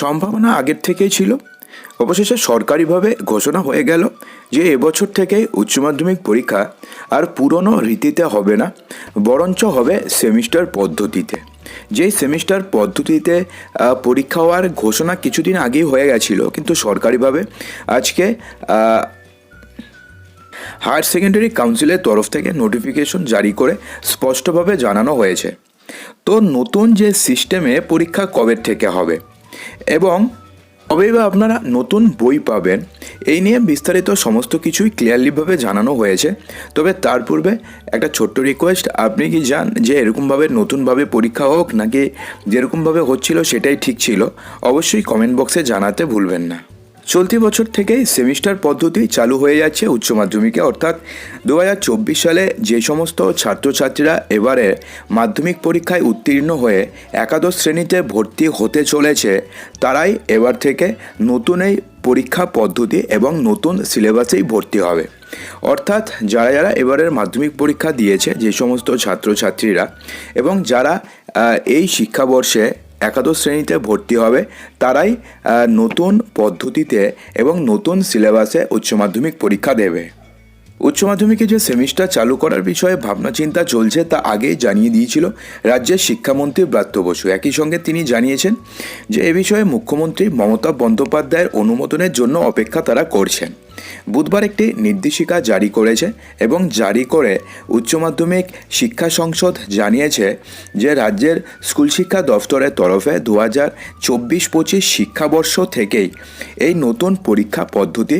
সম্ভাবনা আগের থেকেই ছিল। অবশেষে সরকারিভাবে ঘোষণা হয়ে গেল যে এবছর থেকে উচ্চ মাধ্যমিক পরীক্ষা আর পুরনো রীতিতে হবে না, বরঞ্চ হবে সেমিস্টার পদ্ধতিতে। যেই সেমিস্টার পদ্ধতিতে পরীক্ষা হওয়ার ঘোষণা কিছুদিন আগেই হয়ে গেছিল, কিন্তু সরকারিভাবে আজকে হায়ার সেকেন্ডারি কাউন্সিলের তরফ থেকে নোটিফিকেশন জারি করে স্পষ্টভাবে জানানো হয়েছে। তো নতুন যে সিস্টেমে পরীক্ষা কবে থেকে হবে? এবং কবেই বা আপনারা নতুন বই পাবেন। এই নিয়ে বিস্তারিত সমস্ত কিছুই ক্লিয়ারলিভাবে জানানো হয়েছে। তবে তার পূর্বে একটা ছোট্ট রিকোয়েস্ট আপনি কি যান যে এরকমভাবে নতুনভাবে পরীক্ষা হোক নাকি যেরকমভাবে হচ্ছিল সেটাই ঠিক ছিল? অবশ্যই কমেন্ট বক্সে জানাতে ভুলবেন না। চলতি বছর থেকেই সেমিস্টার পদ্ধতি চালু হয়ে যাচ্ছে উচ্চ মাধ্যমিকে। অর্থাৎ দু হাজার চব্বিশ সালে যে সমস্ত ছাত্রছাত্রীরা এবারে মাধ্যমিক পরীক্ষায় উত্তীর্ণ হয়ে একাদশ শ্রেণীতে ভর্তি হতে চলেছে, তারাই এবার থেকে নতুন এই পরীক্ষা পদ্ধতি এবং নতুন সিলেবাসেই ভর্তি হবে। অর্থাৎ যারা যারা এবারের মাধ্যমিক পরীক্ষা দিয়েছে, যে সমস্ত ছাত্রছাত্রীরা এবং যারা এই শিক্ষাবর্ষে একাদশ শ্রেণীতে ভর্তি হবে। তারাই নতুন পদ্ধতিতে এবং নতুন সিলেবাসে উচ্চ মাধ্যমিক পরীক্ষা দেবে। উচ্চ মাধ্যমিকে যে সেমিস্টার চালু করার বিষয়ে ভাবনা চিন্তা চলছে তা আগেই জানিয়ে দিয়েছিল রাজ্যের শিক্ষামন্ত্রী ব্রাত্য বসু। একই সঙ্গে তিনি জানিয়েছেন যে, এ বিষয়ে মুখ্যমন্ত্রী মমতা বন্দ্যোপাধ্যায়ের অনুমোদনের জন্য অপেক্ষা তারা করছেন। বুধবার একটি নির্দেশিকা জারি করেছে এবং জারি করে উচ্চ মাধ্যমিক শিক্ষা সংসদ জানিয়েছে যে, রাজ্যের স্কুল শিক্ষা দফতরের তরফে দু হাজার চব্বিশ পঁচিশ শিক্ষাবর্ষ থেকেই এই নতুন পরীক্ষা পদ্ধতি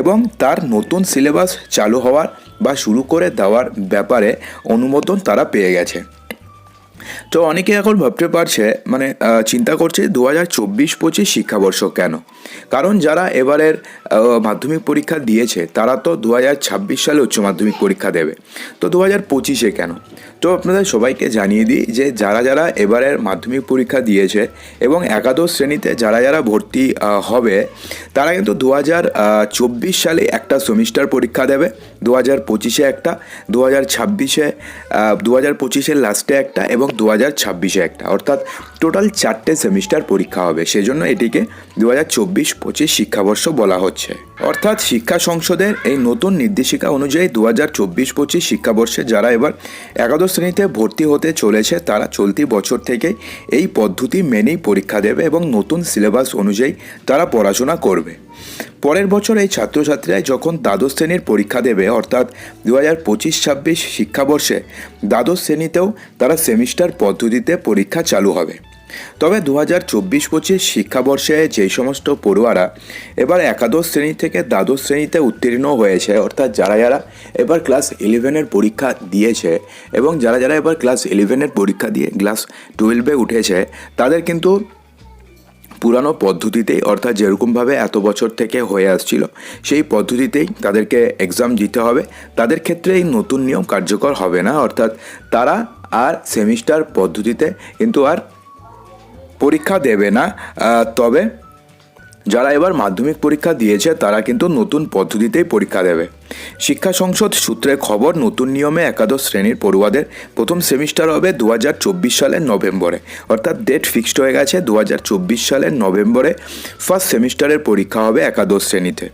এবং তার নতুন সিলেবাস চালু হওয়ার বা শুরু করে দেওয়ার ব্যাপারে অনুমোদন তারা পেয়ে গেছে। তো অনেকে এখন ভাবতে পারছে মানে চিন্তা করছে দু হাজার চব্বিশ পঁচিশ শিক্ষাবর্ষ কেন? কারণ যারা এবারের মাধ্যমিক পরীক্ষা দিয়েছে, তারা তো দু হাজার ছাব্বিশ সালে উচ্চ মাধ্যমিক পরীক্ষা দেবে। তো দু হাজার পঁচিশে কেন? তো আপনাদের সবাইকে জানিয়ে দিই যে যারা যারা এবারের মাধ্যমিক পরীক্ষা দিয়েছে এবং একাদশ শ্রেণীতে যারা যারা ভর্তি হবে, তারা কিন্তু দু চব্বিশ সালে একটা সেমিস্টার পরীক্ষা দেবে দু হাজার পঁচিশে একটা দু হাজার ছাব্বিশে দু হাজার পঁচিশের লাস্টে একটা এবং দু হাজার ছাব্বিশে একটা। অর্থাৎ টোটাল চারটে সেমিস্টার পরীক্ষা হবে, সেজন্য এটিকে দু হাজার চব্বিশ পঁচিশ শিক্ষাবর্ষ বলা হচ্ছে। অর্থাৎ শিক্ষা সংসদের এই নতুন নির্দেশিকা অনুযায়ী দু হাজার চব্বিশ পঁচিশ শিক্ষাবর্ষে যারা এবার একাদশ শ্রেণীতে ভর্তি হতে চলেছে তারা চলতি বছর থেকে এই পদ্ধতি মেনেই পরীক্ষা দেবে এবং নতুন সিলেবাস অনুযায়ী তারা পড়াশোনা করবে। পরের বছর এই ছাত্রছাত্রীরা যখন দ্বাদশ শ্রেণির পরীক্ষা দেবে, অর্থাৎ দু হাজার পঁচিশ ছাব্বিশ শিক্ষাবর্ষে, দ্বাদশ শ্রেণীতেও তারা সেমিস্টার পদ্ধতিতে পরীক্ষা চালু হবে। তবে দু হাজার চব্বিশ পঁচিশ শিক্ষাবর্ষে যেই সমস্ত পড়ুয়ারা এবার একাদশ শ্রেণি থেকে দ্বাদশ শ্রেণীতে উত্তীর্ণ হয়েছে, অর্থাৎ যারা যারা এবার ক্লাস ইলেভেনের পরীক্ষা দিয়েছে এবং যারা যারা এবার ক্লাস ইলেভেনের পরীক্ষা দিয়ে ক্লাস টুয়েলভে উঠেছে, তাদের কিন্তু পুরানো পদ্ধতিতেই অর্থাৎ যেরকমভাবে এত বছর থেকে হয়ে আসছিল, সেই পদ্ধতিতেই তাদেরকে এক্সাম দিতে হবে। তাদের ক্ষেত্রে এই নতুন নিয়ম কার্যকর হবে না, অর্থাৎ তারা আর সেমিস্টার পদ্ধতিতে কিন্তু আর পরীক্ষা দেবে না তবে যারা এবার মাধ্যমিক পরীক্ষা দিয়েছে, তারা কিন্তু নতুন পদ্ধতিতেই পরীক্ষা দেবে। শিক্ষা সংসদ সূত্রে খবর, নতুন নিয়মে একাদশ শ্রেণির পড়ুয়াদের প্রথম সেমিস্টার হবে দু হাজার চব্বিশ সালের নভেম্বরে। অর্থাৎ ডেট ফিক্সড হয়ে গেছে দু হাজার চব্বিশ সালের নভেম্বরে। ফার্স্ট সেমিস্টারের পরীক্ষা হবে একাদশ শ্রেণীতে।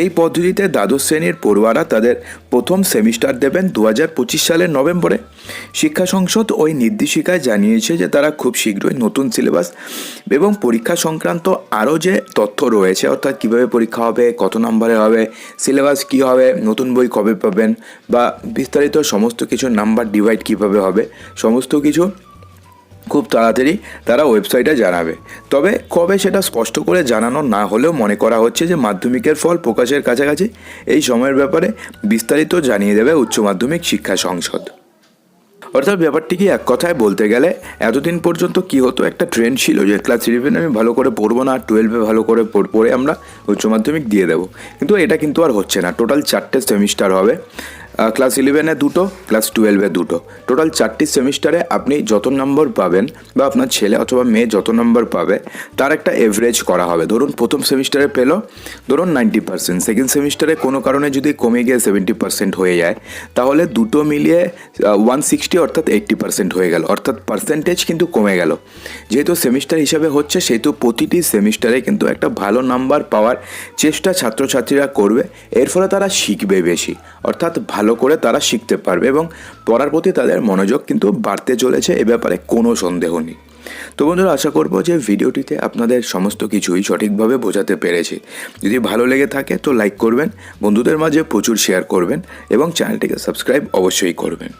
এই পদ্ধতিতে দ্বাদশ শ্রেণির পড়ুয়ারা তাদের প্রথম সেমিস্টার দেবেন দু হাজার পঁচিশ সালের নভেম্বরে। শিক্ষা সংসদ ওই নির্দেশিকায় জানিয়েছে যে তারা খুব শীঘ্রই নতুন সিলেবাস এবং পরীক্ষা সংক্রান্ত আরও যে তথ্য রয়েছে, অর্থাৎ কীভাবে পরীক্ষা হবে, কত নম্বরে হবে, সিলেবাস কী হবে, নতুন বই কবে পাবেন বা বিস্তারিত সমস্ত কিছু নাম্বার ডিভাইড কীভাবে হবে, সমস্ত কিছু খুব তাড়াতাড়ি তারা ওয়েবসাইটে জানাবে। তবে কবে সেটা স্পষ্ট করে জানানো না হলেও মনে করা হচ্ছে যে মাধ্যমিকের ফল প্রকাশের কাছাকাছি, এই সময়ের ব্যাপারে বিস্তারিত জানিয়ে দেবে উচ্চ মাধ্যমিক শিক্ষা সংসদ। অর্থাৎ ব্যাপারটি কি এক কথায় বলতে গেলে, এতদিন পর্যন্ত কি হতো? একটা ট্রেন্ড ছিল যে ক্লাস ইলেভেনে আমি ভালো করে পড়ব না আর টুয়েলভে ভালো করে পড়- পড়ে আমরা উচ্চ মাধ্যমিক দিয়ে দেবো। কিন্তু এটা কিন্তু আর হচ্ছে না। টোটাল চারটে সেমিস্টার হবে। ক্লাস ইলেভেনে দুটো ক্লাস টুয়েলভে দুটো। টোটাল চারটি সেমিস্টারে আপনি যত নম্বর পাবেন, বা আপনার ছেলে অথবা মেয়ে যত নম্বর পাবে, তার একটা এভারেজ করা হবে। ধরুন, প্রথম সেমিস্টারে পেল, ধরুন নাইনটি পার্সেন্ট সেকেন্ড সেমিস্টারে কোনো কারণে যদি কমে গিয়ে সেভেন্টি পার্সেন্ট হয়ে যায়, তাহলে দুটো মিলিয়ে ওয়ান সিক্সটি অর্থাৎ এইট্টি পার্সেন্ট হয়ে গেল। অর্থাৎ পার্সেন্টেজ কিন্তু কমে গেল। যেহেতু সেমিস্টার হিসাবে হচ্ছে, সেহেতু প্রতিটি সেমিস্টারে কিন্তু একটা ভালো নাম্বার পাওয়ার চেষ্টা ছাত্রছাত্রীরা করবে। এর ফলে তারা শিখবে বেশি। অর্থাৎ ভালো করে তারা শিখতে পারবে এবং পড়ার প্রতি তাদের মনোযোগ কিন্তু বাড়তে চলেছে, এ ব্যাপারে কোনো সন্দেহ নেই। তো বন্ধুরা, আশা করব যে ভিডিওটিতে আপনাদের সমস্ত কিছুই সঠিকভাবে বোঝাতে পেরেছি। যদি ভালো লেগে থাকে তো লাইক করবেন, বন্ধুদের মাঝে প্রচুর শেয়ার করবেন এবং চ্যানেলটিকে সাবস্ক্রাইব অবশ্যই করবেন।